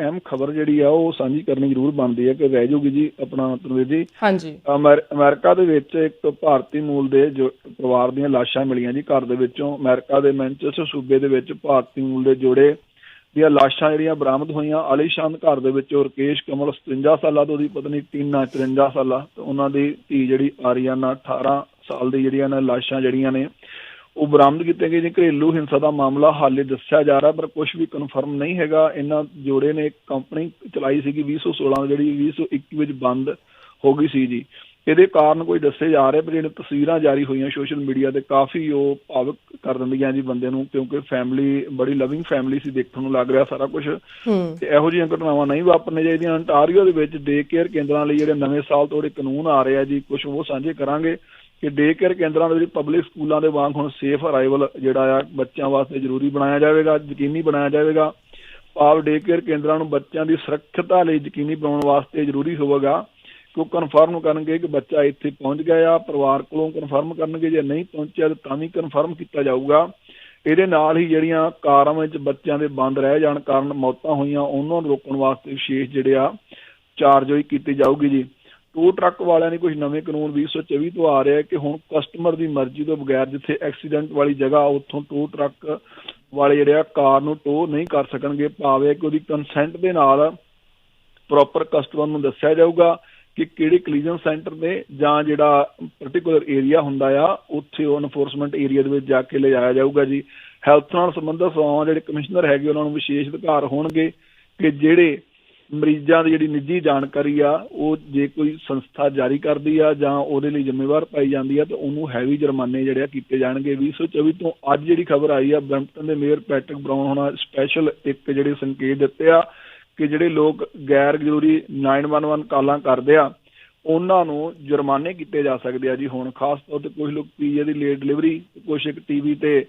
ਅਹਿਮ ਖਬਰ ਜਿਹੜੀ ਆ ਉਹ ਸਾਂਝੀ ਕਰਨੀ ਜ਼ਰੂਰ ਬਣਦੀ ਹੈ ਕਿ ਰਹਿ ਜੂਗੀ ਜੀ ਆਪਣਾ ਤਨਵੀਰ ਜੀ। ਹਾਂਜੀ। ਅਮਰ- ਅਮਰੀਕਾ ਦੇ ਵਿੱਚ ਇੱਕ ਭਾਰਤੀ ਮੂਲ ਦੇ ਜੋ ਪਰਿਵਾਰ ਦੀਆਂ ਲਾਸ਼ਾਂ ਮਿਲੀਆਂ ਜੀ ਘਰ ਦੇ ਵਿੱਚੋਂ। ਅਮਰੀਕਾ ਦੇ ਮੈਂਚੈਸਟਰ ਸੂਬੇ ਦੇ ਵਿੱਚ ਭਾਰਤੀ ਮੂਲ ਦੇ ਜੋੜੇ ਦੀਆਂ ਲਾਸ਼ਾਂ ਜਿਹੜੀਆਂ ਬਰਾਮਦ ਹੋਈਆਂ। ਆਲੀਸ਼ਾਨ ਘਰ ਦੇ ਵਿੱਚੋਂ ਰਕੇਸ਼ ਕਮਲ 57 ਸਾਲਾਂ ਤੋਂ ਉਹਦੀ ਪਤਨੀ ਟੀਨਾ 53 ਸਾਲਾਂ ਤੇ ਉਹਨਾਂ ਦੀ ਧੀ ਜਿਹੜੀ ਆਰੀਆਨਾ 18 ਸਾਲ ਦੀ ਜਿਹੜੀਆਂ ਨੇ ਲਾਸ਼ਾਂ ਜਿਹੜੀਆਂ ਨੇ ਉਹ ਬਰਾਮਦ ਕੀਤੇ ਗਏ ਜੀ ਘਰੇਲੂ ਹਿੰਸਾ ਦਾ ਮਾਮਲਾ ਹਾਲੇ ਦੱਸਿਆ ਜਾ ਰਿਹਾ ਪਰ ਕੁਝ ਵੀ ਕਨਫਰਮ ਨਹੀਂ ਹੈਗਾ। ਇਹਨਾਂ ਜੋੜੇ ਨੇ ਇੱਕ ਕੰਪਨੀ ਚਲਾਈ ਸੀਗੀ 2016 ਜਿਹੜੀ 2021 ਵਿੱਚ ਬੰਦ ਹੋ ਗਈ ਸੀ ਜੀ। ਇਹਦੇ ਕਾਰਨ ਕੋਈ ਦੱਸੇ ਜਾ ਰਹੇ ਪਰ ਜਿਹੜੀਆਂ ਤਸਵੀਰਾਂ ਜਾਰੀ ਹੋਈਆਂ ਸੋਸ਼ਲ ਮੀਡੀਆ ਤੇ ਕਾਫੀ ਉਹ ਭਾਵਕ ਕਰ ਦਿੰਦੀਆਂ ਜੀ ਬੰਦੇ ਨੂੰ ਕਿਉਂਕਿ ਫੈਮਿਲੀ ਬੜੀ ਲਵਿੰਗ ਫੈਮਿਲੀ ਸੀ ਦੇਖਣ ਨੂੰ ਲੱਗ ਰਿਹਾ ਸਾਰਾ ਕੁਝ ਤੇ ਇਹੋ ਜਿਹੀਆਂ ਘਟਨਾਵਾਂ ਨਹੀਂ ਵਾਪਰਨੇ ਚਾਹੀਦੀਆਂ। ਅੰਟਾਰੀਓ ਦੇ ਵਿੱਚ ਡੇ ਕੇਅਰ ਕੇਂਦਰਾਂ ਲਈ ਜਿਹੜੇ ਨਵੇਂ ਸਾਲ ਤੋਂ ਜਿਹੜੇ ਕਾਨੂੰਨ ਆ ਰਹੇ ਆ ਜੀ ਕੁਝ ਉਹ ਸਾਂਝੇ ਕਰਾਂਗੇ। ਕਿ ਡੇ ਕੇਅਰ ਕੇਂਦਰਾਂ ਦੇ ਵਿੱਚ ਪਬਲਿਕ ਸਕੂਲਾਂ ਦੇ ਵਾਂਗ ਹੁਣ ਸੇਫ ਅਰਾਈਵਲ ਜਿਹੜਾ ਆ ਬੱਚਿਆਂ ਵਾਸਤੇ ਜ਼ਰੂਰੀ ਬਣਾਇਆ ਜਾਵੇਗਾ, ਯਕੀਨੀ ਬਣਾਇਆ ਜਾਵੇਗਾ। ਭਾਵ ਡੇ ਕੇਅਰ ਕੇਂਦਰਾਂ ਨੂੰ ਬੱਚਿਆਂ ਦੀ ਸੁਰੱਖਿਅਤਾ ਲਈ ਯਕੀਨੀ ਬਣਾਉਣ ਵਾਸਤੇ ਜ਼ਰੂਰੀ ਹੋਵੇਗਾ। ਕਿ ਉਹ ਕਨਫਰਮ ਕਰਨਗੇ ਕਿ ਬੱਚਾ ਇੱਥੇ ਪਹੁੰਚ ਗਿਆ ਆ, ਪਰਿਵਾਰ ਕੋਲੋਂ ਕਨਫਰਮ ਕਰਨਗੇ, ਜੇ ਨਹੀਂ ਪਹੁੰਚਿਆ ਤਾਂ ਤਾਂ ਵੀ ਕਨਫਰਮ ਕੀਤਾ ਜਾਊਗਾ। ਇਹਦੇ ਨਾਲ ਹੀ ਜਿਹੜੀਆਂ ਕਾਰਾਂ ਵਿੱਚ ਬੱਚਿਆਂ ਦੇ ਬੰਦ ਰਹਿ ਜਾਣ ਕਾਰਨ ਮੌਤਾਂ ਹੋਈਆਂ, ਉਹਨਾਂ ਨੂੰ ਰੋਕਣ ਵਾਸਤੇ ਵਿਸ਼ੇਸ਼ ਜਿਹੜੇ ਆ, ਚਾਰਜੋਈ ਕੀਤੀ ਜਾਊਗੀ ਜੀ। ਟੂ ਟਰੱਕ ਵਾਲਿਆਂ ਨੇ ਕੁਝ ਨਵੇਂ ਕਾਨੂੰਨ 2024 ਤੋਂ ਆ ਰਿਹਾ ਕਿ ਹੁਣ ਕਸਟਮਰ ਦੀ ਮਰਜ਼ੀ ਤੋਂ ਬਗੈਰ ਜਿੱਥੇ ਐਕਸੀਡੈਂਟ ਵਾਲੀ ਜਗ੍ਹਾ ਉੱਥੋਂ ਟੂ ਟਰੱਕ ਵਾਲੇ ਜਿਹੜੇ ਆ ਕਾਰ ਨੂੰ ਟੋ ਨਹੀਂ ਕਰ ਸਕਣਗੇ, ਭਾਵੇਂ ਕਿ ਉਹਦੀ ਕੰਸੈਂਟ ਦੇ ਨਾਲ ਪ੍ਰੋਪਰ ਕਸਟਮਰ ਨੂੰ ਦੱਸਿਆ ਜਾਊਗਾ ਕਿ ਕਿਹੜੇ ਕਲੀਜਨ ਸੈਂਟਰ ਨੇ ਜਾਂ ਜਿਹੜਾ ਪਾਰਟਿਕੂਲਰ ਏਰੀਆ ਹੁੰਦਾ ਆ, ਉੱਥੇ ਉਹ ਐਨਫੋਰਸਮੈਂਟ ਏਰੀਆ ਦੇ ਵਿੱਚ ਜਾ ਕੇ ਲਿਜਾਇਆ ਜਾਊਗਾ ਜੀ। ਹੈਲਥ ਨਾਲ ਸੰਬੰਧਿਤ ਸੇਵਾਵਾਂ ਜਿਹੜੇ ਕਮਿਸ਼ਨਰ ਹੈਗੇ, ਉਹਨਾਂ ਨੂੰ ਵਿਸ਼ੇਸ਼ ਅਧਿਕਾਰ ਹੋਣਗੇ ਕਿ ਜਿਹੜੇ ਮਰੀਜ਼ਾਂ ਦੀ ਜਿਹੜੀ ਨਿੱਜੀ ਜਾਣਕਾਰੀ ਆ, ਉਹ ਜੇ ਕੋਈ ਸੰਸਥਾ ਜਾਰੀ ਕਰਦੀ ਆ ਜਾਂ ਉਹਦੇ ਲਈ ਜ਼ਿੰਮੇਵਾਰ ਪਾਈ ਜਾਂਦੀ ਆ, ਤਾਂ ਉਹਨੂੰ ਹੈਵੀ ਜੁਰਮਾਨੇ ਜਿਹੜੇ ਆ ਕੀਤੇ ਜਾਣਗੇ। 2024 ਤੋਂ ਅੱਜ ਜਿਹੜੀ ਖਬਰ ਆਈ ਆ, ਬ੍ਰੈਂਪਟਨ ਦੇ ਮੇਅਰ ਪੈਟਰਿਕ ਬਰਾਊਨ ਹੋਣਾ ਸਪੈਸ਼ਲ ਇੱਕ ਜਿਹੜੇ ਸੰਕੇਤ ਦਿੱਤੇ ਆ ਕਿ ਜਿਹੜੇ ਲੋਕ ਗੈਰ ਜ਼ਰੂਰੀ 911 ਕਾਲਾਂ ਕਰਦੇ ਆ, ਉਹਨਾਂ ਨੂੰ ਜੁਰਮਾਨੇ ਕੀਤੇ ਜਾ ਸਕਦੇ ਆ ਜੀ। ਹੁਣ ਖਾਸ ਤੌਰ ਤੇ ਕੁਝ ਲੋਕ ਪੀਏ ਦੀ ਲੇਟ ਡਿਲੀਵਰੀ ਕੁਝ ਇੱਕ ਟੀਵੀ ਤੇ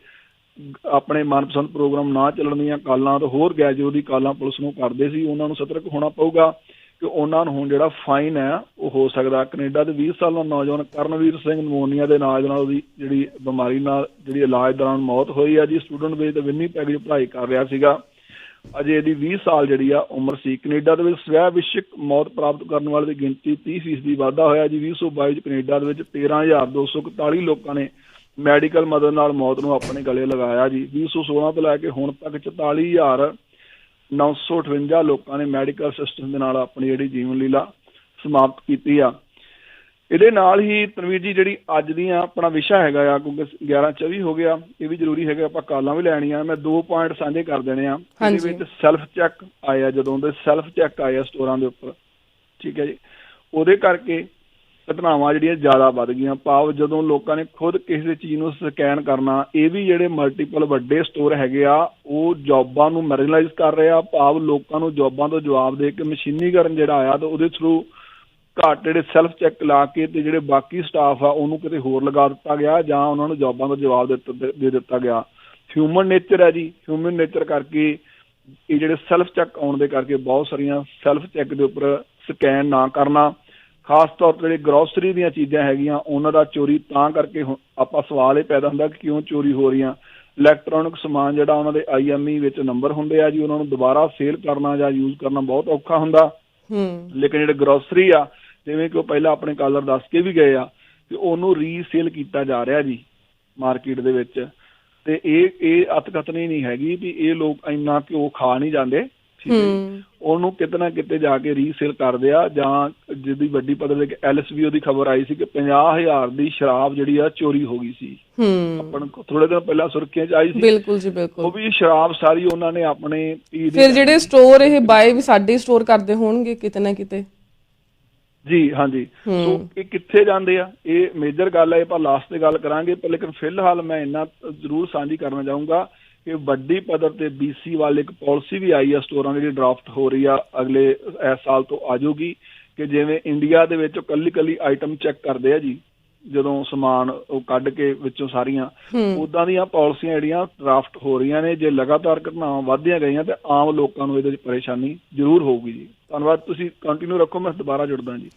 ਆਪਣੇ ਮਨਪਸੰਦ ਪ੍ਰੋਗਰਾਮ ਨਾ ਚੱਲਣ ਦੀਆਂ ਕਾਲਾਂ ਤੇ ਹੋਰ ਗੈਰ ਜ਼ਰੂਰੀ ਕਾਲਾਂ ਪੁਲਿਸ ਨੂੰ ਕਰਦੇ ਸੀ, ਉਹਨਾਂ ਨੂੰ ਸਤਰਕ ਹੋਣਾ ਪਊਗਾ ਕਿ ਉਹਨਾਂ ਨੂੰ ਹੁਣ ਜਿਹੜਾ ਫਾਈਨ ਹੈ, ਉਹ ਹੋ ਸਕਦਾ ਕੈਨੇਡਾ ਦੇ 20 ਸਾਲਾ ਨੌਜਵਾਨ ਕਰਨਵੀਰ ਸਿੰਘ ਨਮੋਨੀਆ ਦੇ ਨਾਲ ਨਾਲ ਉਹਦੀ ਜਿਹੜੀ ਬਿਮਾਰੀ ਨਾਲ ਜਿਹੜੀ ਇਲਾਜ ਦੌਰਾਨ ਮੌਤ ਹੋਈ ਆ ਜੀ ਸਟੂਡੈਂਟ ਵੇਜ ਤੇ ਵਿਨੀਪੈਗ ਦੀ ਪੜ੍ਹਾਈ ਕਰ ਰਿਹਾ ਸੀਗਾ। ਅਜੇ ਇਹਦੀ 20 ਸਾਲ ਜਿਹੜੀ ਆ ਉਮਰ ਸੀ। ਕੈਨੇਡਾ ਦੇ ਵਿੱਚ ਸਵੈ ਵਿਸ਼ਕ ਮੌਤ ਪ੍ਰਾਪਤ ਕਰਨ ਵਾਲੇ ਦੀ ਗਿਣਤੀ 30% ਦੀ ਵਾਧਾ ਹੋਇਆ ਜੀ। 2022 ਚ ਕੈਨੇਡਾ ਦੇ ਵਿੱਚ 13241 ਲੋਕਾਂ ਨੇ ਮੈਡੀਕਲ ਮਦਦ ਨਾਲ ਮੌਤ ਨੂੰ ਆਪਣੇ ਗਲੇ ਲਗਾਇਆ ਜੀ। 2016 ਤੋਂ ਲੈ ਕੇ ਹੁਣ ਤੱਕ 44958 ਲੋਕਾਂ ਨੇ ਮੈਡੀਕਲ ਸਿਸਟਮ ਦੇ ਨਾਲ ਆਪਣੀ ਜਿਹੜੀ ਜੀਵਨ ਲੀਲਾ ਸਮਾਪਤ ਕੀਤੀ ਆ। ਇਹਦੇ ਨਾਲ ਹੀ ਤਨਵੀਰ ਜੀ ਜਿਹੜੀ ਅੱਜ ਦੀਆਂ ਆਪਣਾ ਵਿਸ਼ਾ ਹੈਗਾ ਆ ਕਿਉਂਕਿ 11:24 ਹੋ ਗਿਆ ਇਹ ਵੀ ਜ਼ਰੂਰੀ ਹੈਗਾ ਆਪਾਂ ਕਾਲਾਂ ਵੀ ਲੈਣੀਆਂ। ਮੈਂ ਦੋ ਪੁਆਇੰਟ ਸਾਂਝੇ ਕਰ ਦੇਣੇ ਆ। ਇਹਦੇ ਵਿੱਚ ਸੈਲਫ ਚੈੱਕ ਆਇਆ ਜਦੋਂ ਦੇ ਸੈਲਫ ਚੈੱਕ ਆਇਆ ਸਟੋਰਾਂ ਦੇ ਉੱਪਰ। ਠੀਕ ਹੈ ਜੀ। ਉਹਦੇ ਕਰਕੇ ਘਟਨਾਵਾਂ ਜਿਹੜੀਆਂ ਜ਼ਿਆਦਾ ਵੱਧ ਗਈਆਂ। ਭਾਵ ਜਦੋਂ ਲੋਕਾਂ ਨੇ ਖੁਦ ਕਿਸੇ ਚੀਜ਼ ਨੂੰ ਸਕੈਨ ਕਰਨਾ, ਇਹ ਵੀ ਜਿਹੜੇ ਮਲਟੀਪਲ ਵੱਡੇ ਸਟੋਰ ਹੈਗੇ ਆ, ਉਹ ਜੌਬਾਂ ਨੂੰ ਮੈਰੀਲਾਈਜ਼ ਕਰ ਰਹੇ ਆ। ਭਾਵ ਲੋਕਾਂ ਨੂੰ ਜੌਬਾਂ ਤੋਂ ਜਵਾਬ ਦੇ ਕੇ ਮਸ਼ੀਨੀਕਰਨ ਜਿਹੜਾ ਆਇਆ, ਤਾਂ ਉਹਦੇ ਥਰੂ ਘੱਟ ਜਿਹੜੇ ਸੈਲਫ ਚੈੱਕ ਲਾ ਕੇ ਤੇ ਜਿਹੜੇ ਬਾਕੀ ਸਟਾਫ ਆ, ਉਹਨੂੰ ਕਿਤੇ ਹੋਰ ਲਗਾ ਦਿੱਤਾ ਗਿਆ ਜਾਂ ਉਹਨਾਂ ਨੂੰ ਜੌਬਾਂ ਦਾ ਜਵਾਬ ਦੇ ਦਿੱਤਾ ਗਿਆ। ਹਿਊਮਨ ਨੇਚਰ ਹੈ ਜੀ। ਹਿਊਮਨ ਨੇਚਰ ਕਰਕੇ ਇਹ ਜਿਹੜੇ ਸੈਲਫ ਚੈੱਕ ਆਉਣ ਦੇ ਕਰਕੇ ਬਹੁਤ ਸਾਰੀਆਂ ਸੈਲਫ ਚੈੱਕ ਦੇ ਉੱਪਰ ਸਕੈਨ ਨਾ ਕਰਨਾ। ਖਾਸ ਤੌਰ ਤੇ ਜਿਹੜੇ ਗਰੋਸਰੀ ਦੀਆਂ ਚੀਜ਼ਾਂ ਹੈਗੀਆਂ ਉਹਨਾਂ ਦਾ ਚੋਰੀ ਤਾਂ ਕਰਕੇ ਆਪਾਂ ਸਵਾਲ ਇਹ ਪੈਦਾ ਹੁੰਦਾ ਕਿ ਕਿਉਂ ਚੋਰੀ ਹੋ ਰਹੀਆਂ? ਇਲੈਕਟ੍ਰੋਨਿਕ ਸਮਾਨ ਜਿਹੜਾ ਉਹਨਾਂ ਦੇ ਆਈਐਮਈ ਵਿੱਚ ਨੰਬਰ ਹੁੰਦੇ ਆ ਜੀ ਉਹਨਾਂ ਨੂੰ ਦੁਬਾਰਾ ਸੇਲ ਕਰਨਾ ਜਾਂ ਯੂਜ਼ ਕਰਨਾ ਬਹੁਤ ਔਖਾ ਹੁੰਦਾ। ਹੂੰ। ਲੇਕਿਨ ਜਿਹੜੇ ਗਰੋਸਰੀ ਆ ਜਿਵੇਂ ਕਿ ਉਹ ਪਹਿਲਾਂ ਆਪਣੇ ਕਾਲਰ ਦੱਸ ਕੇ ਵੀ ਗਏ ਆ ਕਿ ਉਹਨੂੰ ਰੀਸੇਲ ਕੀਤਾ ਜਾ ਰਿਹਾ ਜੀ ਮਾਰਕੀਟ ਦੇ ਵਿੱਚ। ਤੇ ਇਹ ਇਹ ਅਤਕਥਨੀ ਨਹੀਂ ਹੈਗੀ ਵੀ ਇਹ ਲੋਕ ਇੰਨਾ ਘਿਓ ਖਾ ਨਹੀਂ ਜਾਂਦੇ। ਠੀਕ ਹੈ ਜੀ। ਹੂੰ। ਉਹਨੂੰ ਕਿਤੇ ਨਾ ਕਿਤੇ ਜਾ ਕੇ ਰੀਸੇਲ ਕਰਦੇ ਆ ਜਾਂ ਜਿਹਦੀ ਵੱਡੀ ਪੱਧਰ ਤੇ ਐਲਐਸਬੀ ਉਹਦੀ ਖਬਰ ਆਈ ਸੀ ਕਿ 50000 ਦੀ ਸ਼ਰਾਬ ਜਿਹੜੀ ਆ ਚੋਰੀ ਹੋ ਗਈ ਸੀ। ਹੂੰ। ਆਪਾਂ ਨੂੰ ਥੋੜੇ ਦਿਨ ਪਹਿਲਾਂ ਸੁਰਖੀਆਂ ਚ ਆਈ ਸੀ। ਬਿਲਕੁਲ ਜੀ ਉਹ ਬਿਲਕੁਲ ਵੀ ਸ਼ਰਾਬ ਸਾਰੀ ਉਹਨਾਂ ਨੇ ਆਪਣੇ ਪੀ ਦੀ ਫਿਰ ਜਿਹੜੇ ਸਟੋਰ ਇਹ ਬਾਏ ਵੀ ਸਾਡੇ ਸਟੋਰ ਕਰਦੇ ਹੋਣਗੇ ਕਿਤੇ ਨਾ ਕਿਤੇ? ਜੀ ਹਾਂਜੀ। ਸੋ ਇਹ ਕਿੱਥੇ ਜਾਂਦੇ ਆ? ਇਹ ਮੇਜਰ ਗੱਲ ਹੈ ਇਹ ਆਪਾਂ ਲਾਸਟ ਤੇ ਗੱਲ ਕਰਾਂਗੇ ਪਰ ਲੇਕਿਨ ਫਿਲਹਾਲ ਮੈਂ ਇੰਨਾ ਜ਼ਰੂਰ ਸਾਂਝੀ ਕਰਨਾ ਚਾਹੂੰਗਾ ਕਿ ਵੱਡੀ ਪੱਧਰ ਤੇ BC ਵਾਲੇ ਇੱਕ ਪਾਲਿਸੀ ਵੀ ਆਈ ਆ ਸਟੋਰਾਂ ਦੀ ਜਿਹੜੀ ਡਰਾਫਟ ਹੋ ਰਹੀ ਆ ਅਗਲੇ ਇਸ ਸਾਲ ਤੋਂ ਆ ਜਾਊਗੀ ਕਿ ਜਿਵੇਂ ਇੰਡੀਆ ਦੇ ਵਿੱਚ ਕੱਲੀ ਕੱਲੀ ਆਈਟਮ ਚੈੱਕ ਕਰਦੇ ਆ ਜੀ ਜਦੋਂ ਸਮਾਨ ਉਹ ਕੱਢ ਕੇ ਵਿੱਚੋਂ ਸਾਰੀਆਂ ਹੂੰ। ਉਦਾਂ ਦੀਆਂ ਪਾਲਿਸੀਆਂ ਜਿਹੜੀਆਂ ਡਰਾਫਟ ਹੋ ਰਹੀਆਂ ਨੇ ਜੇ ਲਗਾਤਾਰ ਘਟਨਾਵਾਂ ਵਧਦੀਆਂ ਗਈਆਂ ਤੇ ਆਮ ਲੋਕਾਂ ਨੂੰ ਇਹਦੇ ਵਿੱਚ ਪਰੇਸ਼ਾਨੀ ਜ਼ਰੂਰ ਹੋਊਗੀ ਜੀ। ਧੰਨਵਾਦ ਤੁਸੀਂ ਕੰਟੀਨਿਊ ਰੱਖੋ ਮੈਂ ਦੁਬਾਰਾ ਜੁੜਦਾ ਜੀ।